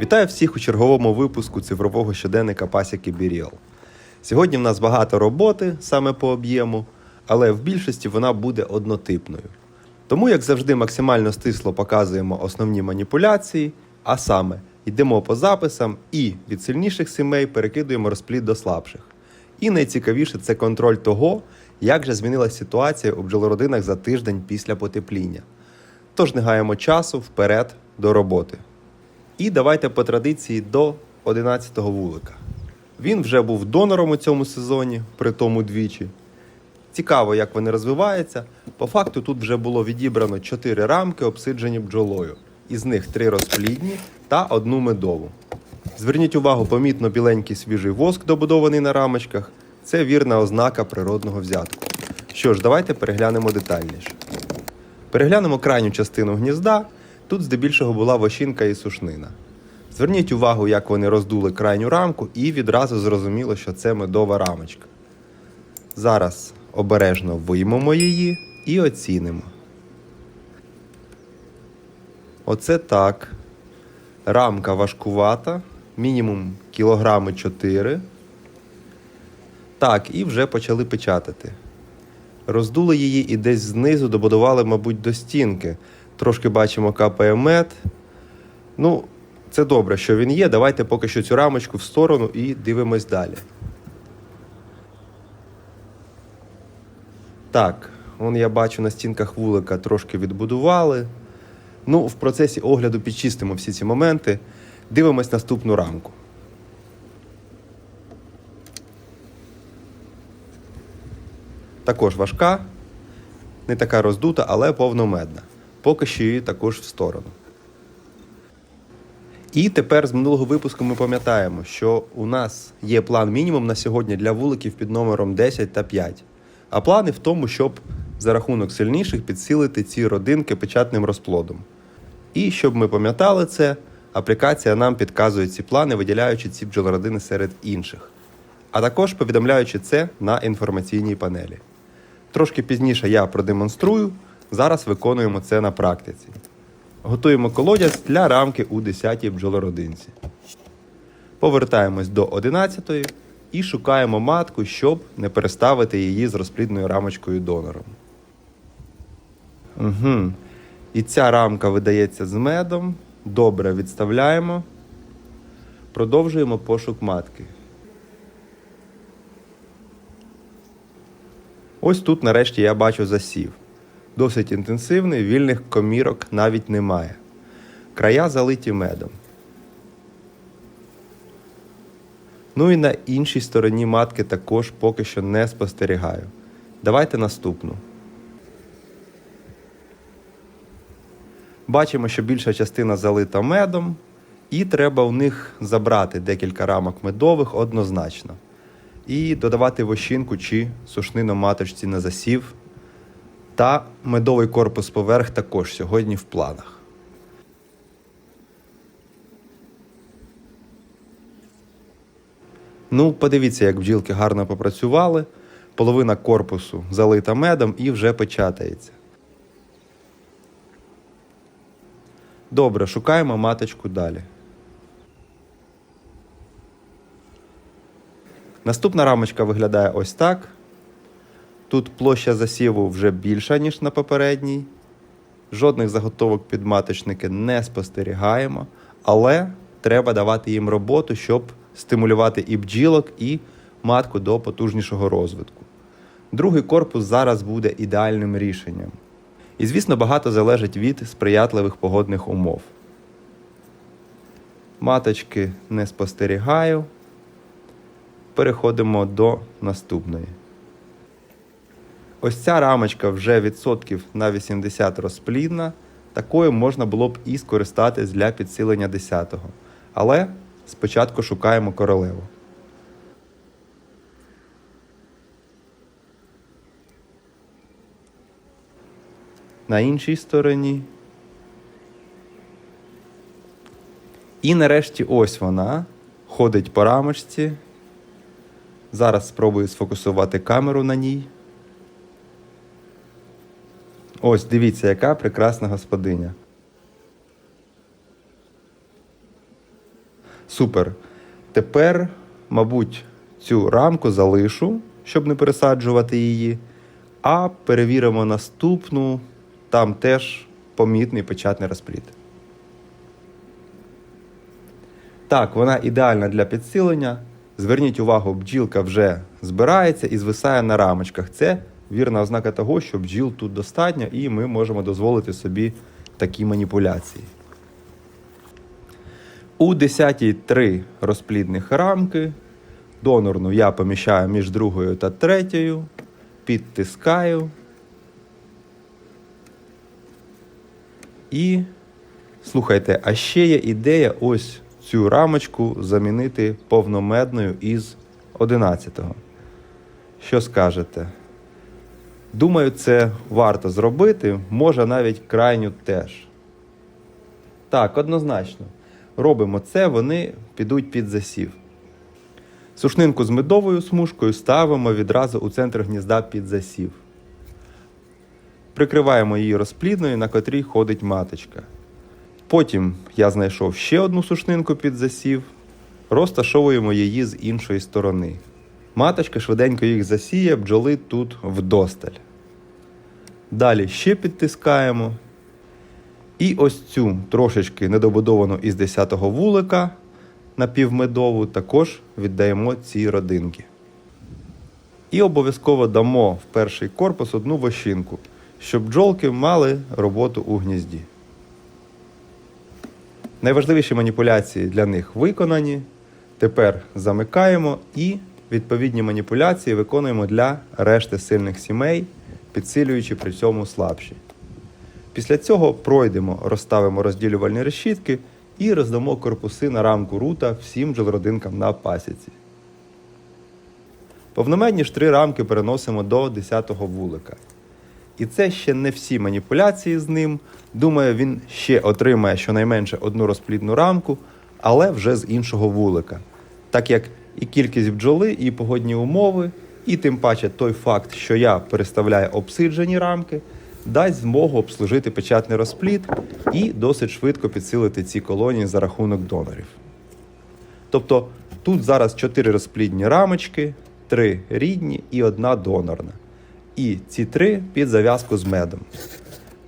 Вітаю всіх у черговому випуску цифрового щоденника Пасіки Біріал. Сьогодні в нас багато роботи саме по об'єму, але в більшості вона буде однотипною. Тому, як завжди, максимально стисло показуємо основні маніпуляції, а саме йдемо по записам і від сильніших сімей перекидуємо розплід до слабших. І найцікавіше це контроль того, як же змінилася ситуація у бджолородинах за тиждень після потепління. Тож не гаємо часу вперед до роботи. І давайте по традиції до 11-го вулика. Він вже був донором у цьому сезоні, при тому двічі. Цікаво, як вони розвиваються. По факту тут вже було відібрано 4 рамки, обсиджені бджолою. Із них 3 розплідні та одну медову. Зверніть увагу, помітно біленький свіжий воск, добудований на рамочках. Це вірна ознака природного взятку. Що ж, давайте переглянемо детальніше. Переглянемо крайню частину гнізда. Тут здебільшого була вощинка і сушнина. Зверніть увагу, як вони роздули крайню рамку, і відразу зрозуміло, що це медова рамочка. Зараз обережно виймемо її і оцінимо. Оце так. Рамка важкувата, мінімум кілограми 4. Так, і вже почали печатати. Роздули її і десь знизу добудували, мабуть, до стінки. Трошки бачимо капає мед. Ну, це добре, що він є. Давайте поки що цю рамочку в сторону і дивимось далі. Так, вон я бачу на стінках вулика трошки відбудували. Ну, в процесі огляду підчистимо всі ці моменти. Дивимось наступну рамку. Також важка, не така роздута, але повномедна. Поки що її також в сторону. І тепер з минулого випуску ми пам'ятаємо, що у нас є план мінімум на сьогодні для вуликів під номером 10 та 5. А плани в тому, щоб за рахунок сильніших підсилити ці родинки печатним розплодом. І щоб ми пам'ятали це, аплікація нам підказує ці плани, виділяючи ці бджолородини серед інших, а також повідомляючи це на інформаційній панелі. Трошки пізніше я продемонструю, зараз виконуємо це на практиці. Готуємо колодязь для рамки у 10-й бджолородинці. Повертаємось до 11-ї і шукаємо матку, щоб не переставити її з розплідною рамочкою донором. Угу. І ця рамка видається з медом. Добре відставляємо. Продовжуємо пошук матки. Ось тут нарешті я бачу засів. Досить інтенсивний, вільних комірок навіть немає. Края залиті медом. Ну і на іншій стороні матки також поки що не спостерігаю. Давайте наступну. Бачимо, що більша частина залита медом, і треба у них забрати декілька рамок медових однозначно. І додавати вощинку чи сушнину маточці на засів. Та медовий корпус поверх також сьогодні в планах. Ну, подивіться, як бджілки гарно попрацювали. Половина корпусу залита медом і вже печатається. Добре, шукаємо маточку далі. Наступна рамочка виглядає ось так. Тут площа засіву вже більша, ніж на попередній. Жодних заготовок під маточники не спостерігаємо, але треба давати їм роботу, щоб стимулювати і бджілок, і матку до потужнішого розвитку. Другий корпус зараз буде ідеальним рішенням. І, звісно, багато залежить від сприятливих погодних умов. Маточки не спостерігаю. Переходимо до наступної. Ось ця рамочка вже відсотків на 80 розплідна. Такою можна було б і скористатись для підсилення 10-го. Але спочатку шукаємо королеву. На іншій стороні. І нарешті ось вона ходить по рамочці. Зараз спробую сфокусувати камеру на ній. Ось дивіться, яка прекрасна господиня. Супер. Тепер, мабуть, цю рамку залишу, щоб не пересаджувати її. А перевіримо наступну, там теж помітний печатний розпліт. Так, вона ідеальна для підсилення. Зверніть увагу, бджілка вже збирається і звисає на рамочках. Це вірна ознака того, що бджіл тут достатньо, і ми можемо дозволити собі такі маніпуляції. У 10 три розплідних рамки. Донорну я поміщаю між другою та третьою, підтискаю. І слухайте, а ще є ідея ось цю рамочку замінити повномедною із 11-го. Що скажете? Думаю, це варто зробити, може навіть крайню теж. Так, однозначно. Робимо це, вони підуть під засів. Сушнинку з медовою смужкою ставимо відразу у центр гнізда під засів. Прикриваємо її розплідною, на котрій ходить маточка. Потім я знайшов ще одну сушнинку під засів, розташовуємо її з іншої сторони. Маточка швиденько їх засіє, бджоли тут вдосталь. Далі ще підтискаємо. І ось цю трошечки недобудовану із 10-го вулика напівмедову також віддаємо цій родинки. І обов'язково дамо в перший корпус одну вощинку, щоб бджолки мали роботу у гнізді. Найважливіші маніпуляції для них виконані. Тепер замикаємо і відповідні маніпуляції виконуємо для решти сильних сімей, підсилюючи при цьому слабші. Після цього пройдемо, розставимо розділювальні решітки і роздамо корпуси на рамку рута всім бджолородинкам на пасіці. Повномедні ж три рамки переносимо до 10-го вулика. І це ще не всі маніпуляції з ним. Думаю, він ще отримає щонайменше одну розплідну рамку, але вже з іншого вулика. Так як і кількість бджоли, і погодні умови, і тим паче той факт, що я переставляю обсиджені рамки, дасть змогу обслужити печатний розплід і досить швидко підсилити ці колонії за рахунок донорів. Тобто тут зараз 4 розплідні рамочки, 3 рідні і одна донорна. І ці три під зав'язку з медом.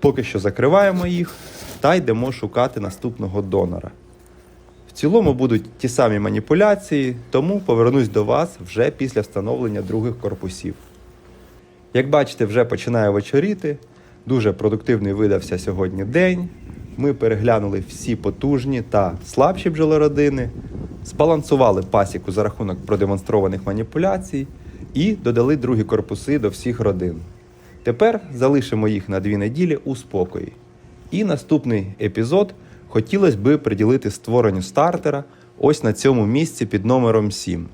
Поки що закриваємо їх та йдемо шукати наступного донора. В цілому будуть ті самі маніпуляції, тому повернусь до вас вже після встановлення других корпусів. Як бачите, вже починає вечоріти. Дуже продуктивний видався сьогодні день. Ми переглянули всі потужні та слабші бджолородини, збалансували пасіку за рахунок продемонстрованих маніпуляцій і додали другі корпуси до всіх родин. Тепер залишимо їх на дві неділі у спокої. І наступний епізод хотілося би приділити створенню стартера ось на цьому місці під номером 7.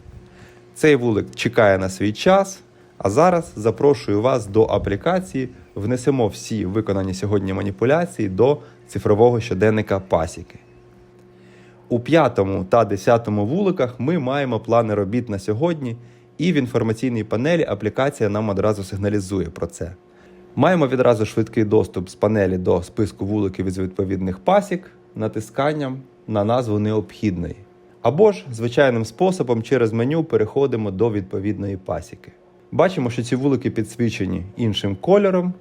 Цей вулик чекає на свій час. А зараз запрошую вас до аплікації. Внесемо всі виконані сьогодні маніпуляції до цифрового щоденника пасіки. У п'ятому та десятому вуликах ми маємо плани робіт на сьогодні, і в інформаційній панелі аплікація нам одразу сигналізує про це. Маємо відразу швидкий доступ з панелі до списку вуликів із відповідних пасік натисканням на назву необхідної. Або ж звичайним способом через меню переходимо до відповідної пасіки. Бачимо, що ці вулики підсвічені іншим кольором.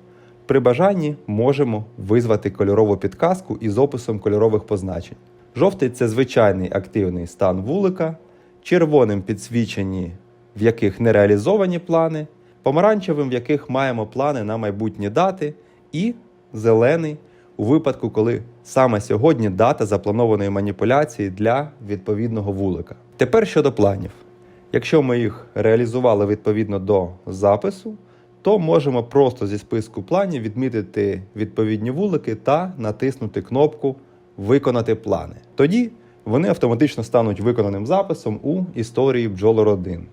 При бажанні можемо визвати кольорову підказку із описом кольорових позначень. Жовтий це звичайний активний стан вулика, червоним підсвічені, в яких не реалізовані плани, помаранчевим, в яких маємо плани на майбутні дати, і зелений у випадку, коли саме сьогодні дата запланованої маніпуляції для відповідного вулика. Тепер щодо планів. Якщо ми їх реалізували відповідно до запису, то можемо просто зі списку планів відмітити відповідні вулики та натиснути кнопку Виконати плани. Тоді вони автоматично стануть виконаним записом у історії бджолородин.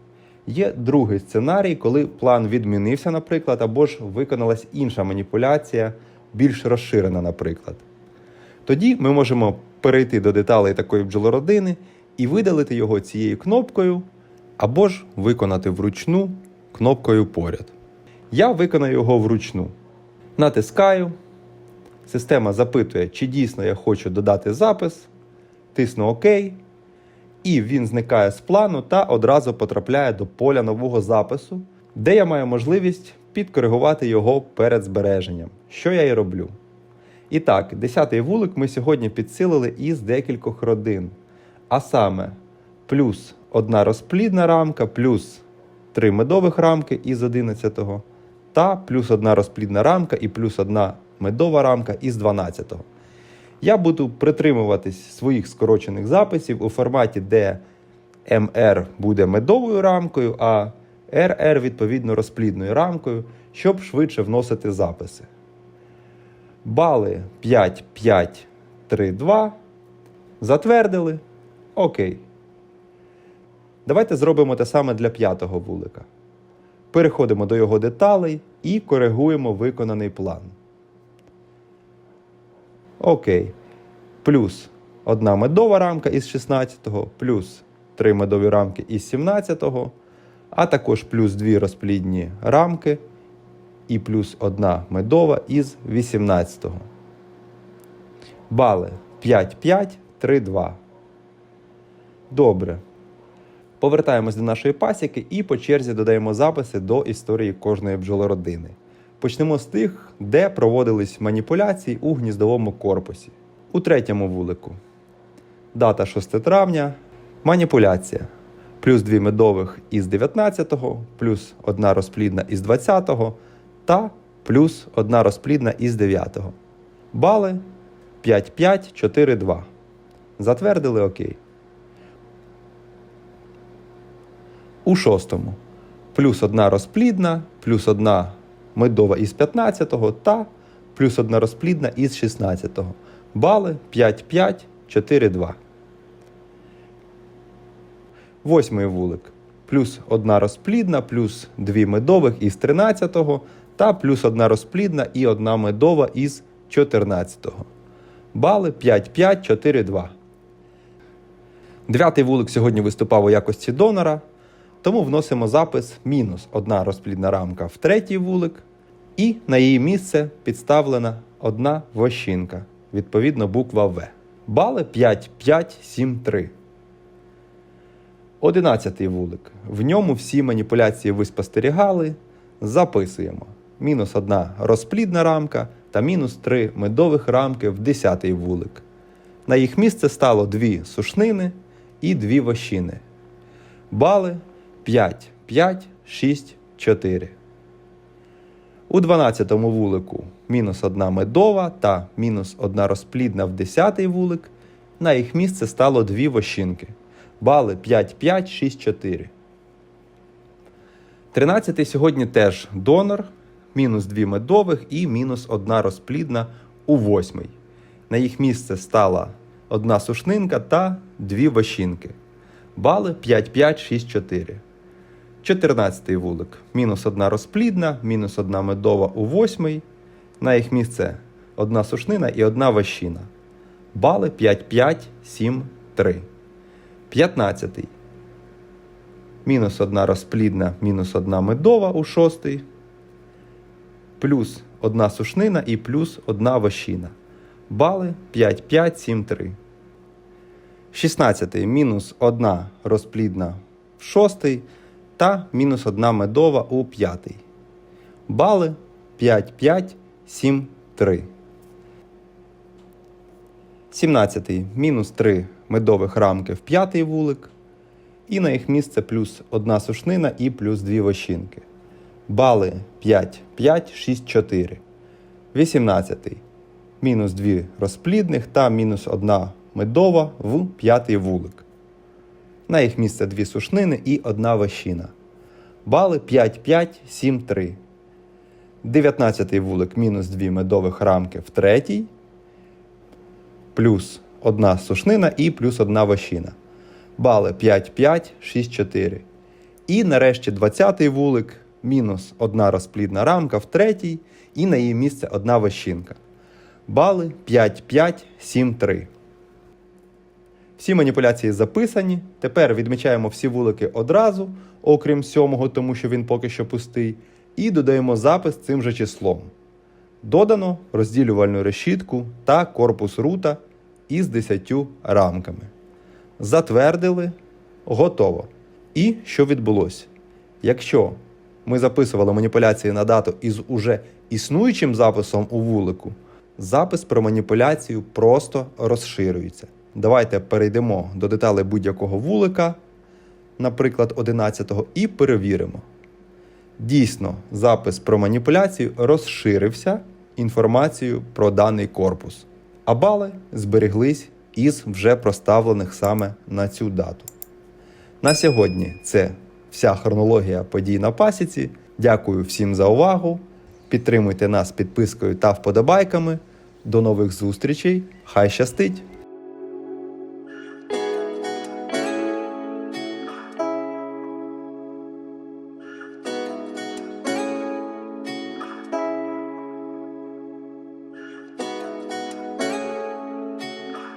Є другий сценарій, коли план відмінився, наприклад, або ж виконалась інша маніпуляція, більш розширена, наприклад. Тоді ми можемо перейти до деталей такої бджолородини і видалити його цією кнопкою, або ж виконати вручну кнопкою поряд. Я виконаю його вручну. Натискаю. Система запитує, чи дійсно я хочу додати запис, тисну ОК. і він зникає з плану та одразу потрапляє до поля нового запису, де я маю можливість підкоригувати його перед збереженням, що я і роблю. І так, 10-й вулик ми сьогодні підсилили із декількох родин. А саме, плюс одна розплідна рамка, плюс три медових рамки із 11-го, та плюс одна розплідна рамка і плюс одна медова рамка із 12-го. Я буду притримуватись своїх скорочених записів у форматі, де МР буде медовою рамкою, а РР відповідно розплідною рамкою, щоб швидше вносити записи. Бали 5, 5, 3, 2. Затвердили. Окей. Давайте зробимо те саме для п'ятого вулика. Переходимо до його деталей і коригуємо виконаний план. Окей. Плюс одна медова рамка із 16-го, плюс три медові рамки із 17-го, а також плюс дві розплідні рамки і плюс одна медова із 18-го. Бали 5, 5, 3, 2. Добре. Повертаємось до нашої пасіки і по черзі додаємо записи до історії кожної бджолородини. Почнемо з тих, де проводились маніпуляції у гніздовому корпусі. У третьому вулику. Дата 6 травня. Маніпуляція. Плюс 2 медових із 19-го, плюс одна розплідна із 20-го та плюс одна розплідна із 9-го. Бали 5, 5, 4, 2. Затвердили ОК. У шостому. Плюс одна розплідна, плюс одна медова із 15-го та плюс одна розплідна із 16-го. Бали 5, 5, 4, 2. Восьмий вулик. Плюс одна розплідна, плюс дві медових із 13-го та плюс одна розплідна і одна медова із 14-го. Бали 5, 5, 4, 2. Дев'ятий вулик сьогодні виступав у якості донора, тому вносимо запис мінус одна розплідна рамка в третій вулик, і на її місце підставлена одна вощинка, відповідно буква В. Бали 5, 5, 7, 3. Одинадцятий вулик. В ньому всі маніпуляції ви спостерігали. Записуємо. Мінус одна розплідна рамка та мінус 3 медових рамки в 10 вулик. На їх місце стало дві сушнини і дві вощини. Бали 5, 5, 6, 4. У 12 вулику мінус одна медова та мінус одна розплідна в 10 вулик. На їх місце стало дві вощинки. Бали 5, 5, 6, 4. 13 сьогодні теж донор, мінус 2 медових і мінус одна розплідна у 8. На їх місце стала одна сушнинка та дві вощинки. Бали 5, 5, 6, 4. 14 вулик. Мінус одна розплідна, мінус одна медова у 8. На їх місце одна сушнина і одна вощина. Бали 5, 5, 7, 3. 15. Мінус одна розплідна, мінус одна медова у 6. Плюс одна сушнина і плюс одна вощина. Бали 5, 5, 7, 3. 16. Мінус одна розплідна в 6 та мінус одна медова у 5. Бали 5, 5, 7, 3. 17. Мінус 3 медових рамки в 5 вулик. І на їх місце плюс одна сушнина і плюс дві вощинки. Бали 5, 5, 6, 4. 18. Мінус 2 розплідних та мінус 1 медова в 5 вулик. На їх місце 2 сушнини і 1 вощина. Бали 5, 5, 7, 3. 19 вулик мінус 2 медових рамки в третій. Плюс 1 сушнина і плюс 1 вощина. Бали 5, 5, 6, 4. І нарешті 20-й вулик мінус 1 розплідна рамка в третій, і на її місце 1 вощинка. Бали 5, 5, 7, 3. Всі маніпуляції записані. Тепер відмічаємо всі вулики одразу, окрім сьомого, тому що він поки що пустий, і додаємо запис цим же числом. Додано розділювальну решітку та корпус рута із 10 рамками. затвердили, готово. І що відбулося? Якщо ми записували маніпуляції на дату із уже існуючим записом у вулику, запис про маніпуляцію просто розширюється. Давайте перейдемо до деталей будь-якого вулика, наприклад, 11-го, і перевіримо. Дійсно, запис про маніпуляцію розширився інформацією про даний корпус, а бали зберіглись із вже проставлених саме на цю дату. На сьогодні це вся хронологія подій на пасіці. Дякую всім за увагу. Підтримуйте нас підпискою та вподобайками. До нових зустрічей. Хай щастить!